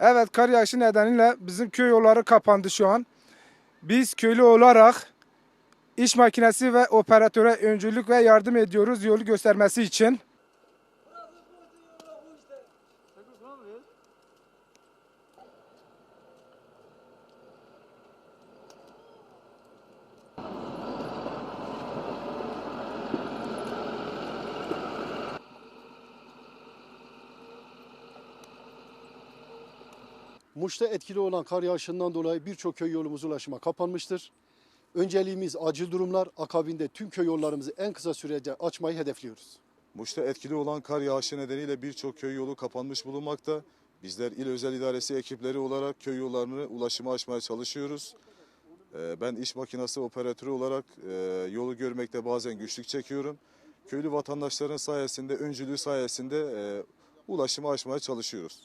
Evet kar yağışı nedeniyle bizim köy yolları kapandı şu an. Biz köylü olarak iş makinesi ve operatöre öncülük ve yardım ediyoruz yolu göstermesi için. Muş'ta etkili olan kar yağışından dolayı birçok köy yolumuz ulaşıma kapanmıştır. Önceliğimiz acil durumlar, akabinde tüm köy yollarımızı en kısa sürede açmayı hedefliyoruz. Muş'ta etkili olan kar yağışı nedeniyle birçok köy yolu kapanmış bulunmakta. Bizler İl Özel İdaresi ekipleri olarak köy yollarını ulaşıma açmaya çalışıyoruz. Ee, Ben iş makinesi operatörü olarak e, yolu görmekte bazen güçlük çekiyorum. Köylü vatandaşların sayesinde, öncülüğü sayesinde e, ulaşımı açmaya çalışıyoruz.